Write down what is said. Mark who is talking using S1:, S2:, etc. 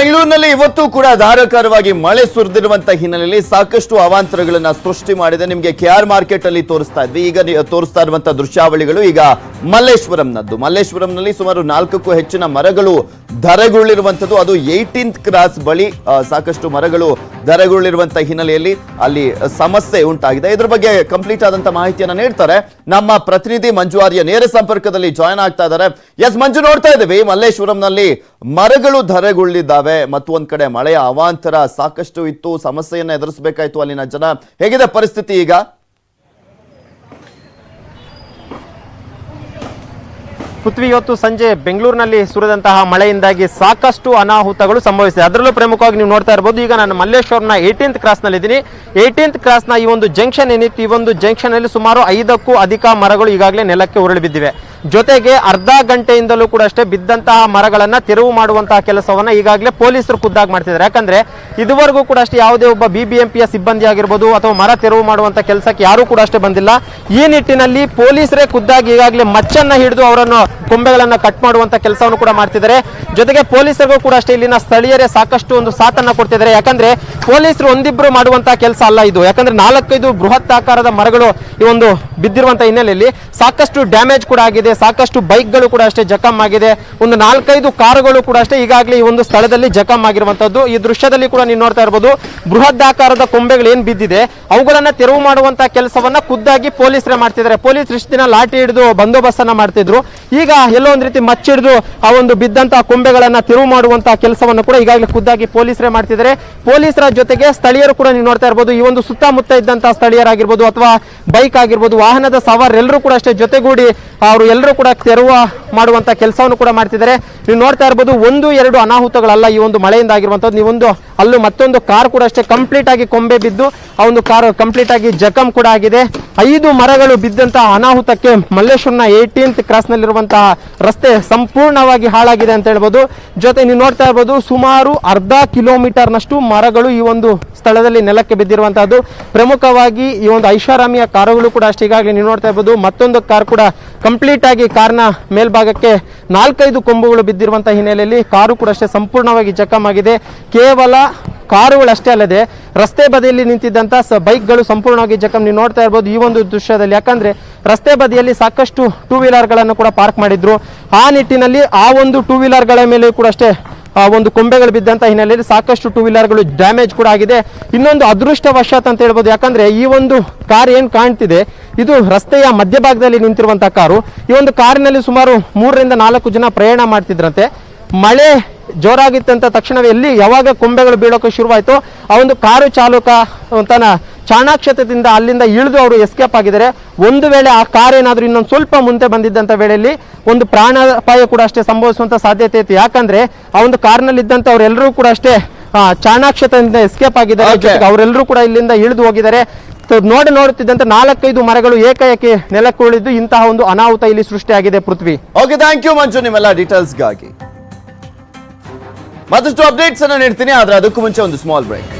S1: ಬೆಂಗಳೂರಿನಲ್ಲಿ ಇವತ್ತು ಕೂಡ ಧಾರಾಕಾರವಾಗಿ ಮಳೆ ಸುರಿದಿರುವಂತ ಹಿನ್ನೆಲೆಯಲ್ಲಿ ಸಾಕಷ್ಟು ಅವಾಂತರಗಳನ್ನ ಸೃಷ್ಟಿ ಮಾಡಿದೆ. ನಿಮಗೆ ಕೆ ಆರ್ ಮಾರ್ಕೆಟ್ ಅಲ್ಲಿ ತೋರಿಸ್ತಾ ಇದ್ವಿ. ಈಗ ತೋರಿಸ್ತಾ ಇರುವಂತ ದೃಶ್ಯಾವಳಿಗಳು ಈಗ ಮಲ್ಲೇಶ್ವರಂನದ್ದು. ಮಲ್ಲೇಶ್ವರಂನಲ್ಲಿ ಸುಮಾರು ನಾಲ್ಕಕ್ಕೂ ಹೆಚ್ಚಿನ ಮರಗಳು ಧರೆಗುರುಳಿರುವಂತದ್ದು ಅದು ಏಯ್ಟೀನ್ತ್ ಕ್ರಾಸ್ ಬಳಿ ಸಾಕಷ್ಟು ಮರಗಳು ಧರೆಗುರುಳಿರುವಂತ ಹಿನ್ನೆಲೆಯಲ್ಲಿ ಅಲ್ಲಿ ಸಮಸ್ಯೆ ಉಂಟಾಗಿದೆ. ಇದ್ರ ಬಗ್ಗೆ ಕಂಪ್ಲೀಟ್ ಆದಂತ ಮಾಹಿತಿಯನ್ನ ನೀಡ್ತಾರೆ. ನಮ್ಮ ಪ್ರತಿನಿಧಿ ಮಂಜು ಆರ್ಯ ನೇರ ಸಂಪರ್ಕದಲ್ಲಿ ಜಾಯ್ನ್ ಆಗ್ತಾ ಇದ್ದಾರೆ. ಎಸ್ ಮಂಜು ನೋಡ್ತಾ ಇದ್ದೀವಿ. ಮಲ್ಲೇಶ್ವರಂನಲ್ಲಿ ಮರಗಳು ಧರೆಗುಳ್ಳಿದ್ದಾವೆ ಮತ್ತು ಒಂದ್ ಕಡೆ ಮಳೆಯ ಅವಾಂತರ ಸಾಕಷ್ಟು ಇತ್ತು. ಸಮಸ್ಯೆಯನ್ನು ಎದುರಿಸಬೇಕಾಯ್ತು ಅಲ್ಲಿನ ಜನ. ಹೇಗಿದೆ ಪರಿಸ್ಥಿತಿ ಈಗ?
S2: ಪೃಥ್ವಿ ಇವತ್ತು ಸಂಜೆ ಬೆಂಗಳೂರಿನಲ್ಲಿ ಸುರಿದಂತಹ ಮಳೆಯಿಂದಾಗಿ ಸಾಕಷ್ಟು ಅನಾಹುತಗಳು ಸಂಭವಿಸಿದೆ. ಅದರಲ್ಲೂ ಪ್ರಮುಖವಾಗಿ ನೀವು ನೋಡ್ತಾ ಇರಬಹುದು ಈಗ ನಾನು ಮಲ್ಲೇಶ್ವರ್ನ ಏಯ್ಟೀನ್ತ್ ಕ್ರಾಸ್ನಲ್ಲಿ ಇದ್ದೀನಿ ಏಯ್ಟೀನ್ತ್ ಕ್ರಾಸ್ನ ಈ ಒಂದು ಜಂಕ್ಷನ್ ಏನಿತ್ತು? ಈ ಒಂದು ಜಂಕ್ಷನ್ ಅಲ್ಲಿ ಸುಮಾರು ಐದಕ್ಕೂ ಅಧಿಕ ಮರಗಳು ಈಗಾಗಲೇ ನೆಲಕ್ಕೆ ಉರುಳಿ ಬಿದ್ದಿವೆ. ಜೊತೆಗೆ ಅರ್ಧ ಗಂಟೆಯಿಂದಲೂ ಕೂಡ ಅಷ್ಟೇ ಬಿದ್ದಂತಹ ಮರಗಳನ್ನು ತೆರವು ಮಾಡುವಂತಹ ಕೆಲಸವನ್ನ ಈಗಾಗಲೇ ಪೊಲೀಸರು ಖುದ್ದಾಗಿ ಮಾಡ್ತಿದ್ದಾರೆ. ಯಾಕಂದ್ರೆ ಇದುವರೆಗೂ ಕೂಡ ಅಷ್ಟೇ ಯಾವುದೇ ಒಬ್ಬ ಬಿಬಿಎಂಪಿ ಸಿಬ್ಬಂದಿ ಆಗಿರ್ಬೋದು ಅಥವಾ ಮರ ತೆರವು ಮಾಡುವಂತ ಕೆಲಸಕ್ಕೆ ಯಾರೂ ಕೂಡ ಅಷ್ಟೇ ಬಂದಿಲ್ಲ. ಈ ನಿಟ್ಟಿನಲ್ಲಿ ಪೊಲೀಸರೇ ಖುದ್ದಾಗಿ ಈಗಾಗಲೇ ಮಚ್ಚನ್ನ ಹಿಡಿದು ಅವರನ್ನು ಕೊಂಬೆಗಳನ್ನ ಕಟ್ ಮಾಡುವಂತ ಕೆಲಸವನ್ನು ಕೂಡ ಮಾಡ್ತಿದ್ದಾರೆ. ಜೊತೆಗೆ ಪೊಲೀಸರಿಗೂ ಕೂಡ ಅಷ್ಟೇ ಇಲ್ಲಿನ ಸ್ಥಳೀಯರೇ ಸಾಕಷ್ಟು ಒಂದು ಸಾಥನ್ನ ಕೊಡ್ತಿದ್ದಾರೆ. ಯಾಕಂದ್ರೆ ಪೊಲೀಸರು ಒಂದಿಬ್ರು ಮಾಡುವಂತಹ ಕೆಲಸ ಅಲ್ಲ ಇದು. ಯಾಕಂದ್ರೆ ನಾಲ್ಕೈದು ಬೃಹತ್ ಆಕಾರದ ಮರಗಳು ಈ ಒಂದು ಬಿದ್ದಿರುವಂತ ಹಿನ್ನೆಲೆಯಲ್ಲಿ ಸಾಕಷ್ಟು ಡ್ಯಾಮೇಜ್ ಕೂಡ ಆಗಿದೆ. ಸಾಕಷ್ಟು ಬೈಕ್ಗಳು ಕೂಡ ಅಷ್ಟೇ ಜಖಂ ಆಗಿದೆ. ಒಂದು ನಾಲ್ಕೈದು ಕಾರುಗಳು ಕೂಡ ಅಷ್ಟೇ ಈಗಾಗಲೇ ಈ ಒಂದು ಸ್ಥಳದಲ್ಲಿ ಜಖಂ ಆಗಿರುವಂತದ್ದು. ಈ ದೃಶ್ಯದಲ್ಲಿ ಕೂಡ ನೀವು ನೋಡ್ತಾ ಇರಬಹುದು ಬೃಹತ್ ಆಕಾರದ ಕೊಂಬೆಗಳು ಏನ್ ಬಿದ್ದಿದೆ, ಅವುಗಳನ್ನ ತೆರವು ಮಾಡುವಂತ ಕೆಲಸವನ್ನ ಖುದ್ದಾಗಿ ಪೊಲೀಸರೇ ಮಾಡ್ತಿದ್ದಾರೆ. ಪೊಲೀಸ್ ಇಷ್ಟು ದಿನ ಲಾಠಿ ಹಿಡಿದು ಬಂದೋಬಸ್ತ್ ಅನ್ನ ಮಾಡ್ತಿದ್ರು ಈಗ ಎಲ್ಲೋ ಒಂದು ರೀತಿ ಮಚ್ಚಿಡಿದು ಆ ಒಂದು ಬಿದ್ದಂತಹ ಕೊಂಬೆಗಳನ್ನ ತಿರುವು ಮಾಡುವಂತಹ ಕೆಲಸವನ್ನು ಕೂಡ ಈಗಾಗಲೇ ಖುದ್ದಾಗಿ ಪೊಲೀಸರೇ ಮಾಡ್ತಿದ್ದಾರೆ. ಪೊಲೀಸರ ಜೊತೆಗೆ ಸ್ಥಳೀಯರು ಕೂಡ ನೀವು ನೋಡ್ತಾ ಇರಬಹುದು ಈ ಒಂದು ಸುತ್ತಮುತ್ತ ಇದ್ದಂತಹ ಸ್ಥಳೀಯರಾಗಿರ್ಬೋದು ಅಥವಾ ಬೈಕ್ ಆಗಿರ್ಬೋದು, ವಾಹನದ ಸವಾರರೆಲ್ಲರೂ ಕೂಡ ಅಷ್ಟೇ ಜೊತೆಗೂಡಿ ಅವರು ಎಲ್ಲರೂ ಕೂಡ ತೆರವು ಮಾಡುವಂತಹ ಕೆಲಸವನ್ನು ಕೂಡ ಮಾಡ್ತಿದ್ದಾರೆ. ನೀವು ನೋಡ್ತಾ ಇರಬಹುದು ಒಂದು, ಎರಡು ಅನಾಹುತಗಳಲ್ಲ ಈ ಒಂದು ಮಳೆಯಿಂದ ಆಗಿರುವಂತದ್ದು ನೀವೊಂದು ಅಲ್ಲೂ ಮತ್ತೊಂದು ಕಾರ್ ಕೂಡ ಅಷ್ಟೇ ಕಂಪ್ಲೀಟ್ ಆಗಿ ಕೊಂಬೆ ಬಿದ್ದು, ಆ ಒಂದು ಕಾರ್ ಕಂಪ್ಲೀಟ್ ಆಗಿ ಜಖಂ ಕೂಡ ಆಗಿದೆ. ಐದು ಮರಗಳು ಬಿದ್ದಂತಹ ಅನಾಹುತಕ್ಕೆ ಮಲ್ಲೇಶ್ವರನ ಏಯ್ಟೀನ್ತ್ ಕ್ರಾಸ್ ನಲ್ಲಿರುವಂತಹ ರಸ್ತೆ ಸಂಪೂರ್ಣವಾಗಿ ಹಾಳಾಗಿದೆ ಅಂತ ಹೇಳ್ಬೋದು. ಜೊತೆ ನೀವು ನೋಡ್ತಾ ಇರ್ಬೋದು ಸುಮಾರು ಅರ್ಧ ಕಿಲೋಮೀಟರ್ ನಷ್ಟು ಮರಗಳು ಈ ಒಂದು ಸ್ಥಳದಲ್ಲಿ ನೆಲಕ್ಕೆ ಬಿದ್ದಿರುವಂತಹದ್ದು. ಪ್ರಮುಖವಾಗಿ ಈ ಒಂದು ಐಷಾರಾಮಿಯ ಕಾರುಗಳು ಕೂಡ ಅಷ್ಟೇ ನೀವು ನೋಡ್ತಾ ಇರ್ಬೋದು, ಮತ್ತೊಂದು ಕಾರ್ ಕೂಡ ಕಂಪ್ಲೀಟ್ ಆಗಿ ಕಾರ್ನ ಮೇಲ್ಭಾಗಕ್ಕೆ ನಾಲ್ಕೈದು ಕೊಂಬುಗಳು ಬಿದ್ದಿರುವಂತಹ ಹಿನ್ನೆಲೆಯಲ್ಲಿ ಕಾರು ಕೂಡ ಅಷ್ಟೇ ಸಂಪೂರ್ಣವಾಗಿ ಜಖಂ ಆಗಿದೆ. ಕೇವಲ ಕಾರುಗಳಷ್ಟೇ ಅಲ್ಲದೆ ರಸ್ತೆ ಬದಿಯಲ್ಲಿ ನಿಂತಿದ್ದಂಥ ಬೈಕ್ಗಳು ಸಂಪೂರ್ಣವಾಗಿ ಜಖಂ. ನೀವು ನೋಡ್ತಾ ಇರ್ಬೋದು ಈ ಒಂದು ದೃಶ್ಯದಲ್ಲಿ, ಯಾಕಂದ್ರೆ ರಸ್ತೆ ಬದಿಯಲ್ಲಿ ಸಾಕಷ್ಟು ಟೂ ವೀಲರ್ಗಳನ್ನು ಕೂಡ ಪಾರ್ಕ್ ಮಾಡಿದ್ರು. ಆ ನಿಟ್ಟಿನಲ್ಲಿ ಆ ಒಂದು ಟೂ ವೀಲರ್ಗಳ ಮೇಲೆ ಕೂಡ ಅಷ್ಟೇ ಒಂದು ಕೊಂಬೆಗಳು ಬಿದ್ದಂತ ಹಿನ್ನೆಲೆಯಲ್ಲಿ ಸಾಕಷ್ಟು ಟೂ ವೀಲರ್ಗಳು ಡ್ಯಾಮೇಜ್ ಕೂಡ ಆಗಿದೆ. ಇನ್ನೊಂದು ಅದೃಷ್ಟವಶಾತ್ ಅಂತ ಹೇಳ್ಬೋದು. ಯಾಕಂದ್ರೆ ಈ ಒಂದು ಕಾರ್ ಏನ್ ಕಾಣ್ತಿದೆ? ಇದು ರಸ್ತೆಯ ಮಧ್ಯಭಾಗದಲ್ಲಿ ನಿಂತಿರುವಂತಹ ಕಾರು. ಈ ಒಂದು ಕಾರಿನಲ್ಲಿ ಸುಮಾರು ಮೂರರಿಂದ ನಾಲ್ಕು ಜನ ಪ್ರಯಾಣ ಮಾಡ್ತಿದ್ರಂತೆ. ಮಳೆ ಜೋರಾಗಿತ್ತಂತ ತಕ್ಷಣವೇ ಎಲ್ಲಿ ಯಾವಾಗ ಕೊಂಬೆಗಳು ಬೀಳೋಕೆ ಶುರುವಾಯಿತು ಆ ಒಂದು ಕಾರು ಚಾಲಕ ತನ್ನ ಚಾಣಾಕ್ಷತದಿಂದ ಅಲ್ಲಿಂದ ಇಳಿದು ಅವರು ಎಸ್ಕೇಪ್ ಆಗಿದ್ದಾರೆ. ಒಂದು ವೇಳೆ ಆ ಕಾರ್ ಏನಾದರೂ ಇನ್ನೊಂದು ಸ್ವಲ್ಪ ಮುಂದೆ ಬಂದಿದ್ದಂಥ ವೇಳೆಯಲ್ಲಿ ಒಂದು ಪ್ರಾಣಾಪಾಯ ಕೂಡ ಅಷ್ಟೇ ಸಂಭವಿಸುವಂಥ ಸಾಧ್ಯತೆ ಇತ್ತು. ಯಾಕಂದರೆ ಆ ಒಂದು ಕಾರ್ನಲ್ಲಿದ್ದಂಥ ಅವರೆಲ್ಲರೂ ಕೂಡ ಅಷ್ಟೇ ಚಾಣಾಕ್ಷತದಿಂದ ಎಸ್ಕೇಪ್ ಆಗಿದ್ದಾರೆ. ಅವರೆಲ್ಲರೂ ಕೂಡ ಇಲ್ಲಿಂದ ಇಳಿದು ಹೋಗಿದ್ದಾರೆ. ನೋಡಿ ನೋಡುತ್ತಿದ್ದಂತೆ ನಾಲ್ಕೈದು ಮರಗಳು ಏಕಾಏಕಿ ನೆಲಕ್ಕೆ ಉಳಿದು ಇಂತಹ ಒಂದು ಅನಾಹುತ ಇಲ್ಲಿ ಸೃಷ್ಟಿಯಾಗಿದೆ Prithvi.
S1: Okay thank you Manju ನಿಮ್ಮೆಲ್ಲ ಡೀಟೇಲ್ಸ್ಗಾಗಿ ಮತ್ತಷ್ಟು ಅಪ್ಡೇಟ್ಸ್ ಅನ್ನ ನೀಡ್ತೀನಿ ಆದ್ರೆ ಅದಕ್ಕೂ ಮುಂಚೆ ಒಂದು ಸ್ಮಾಲ್ ಬ್ರೇಕ್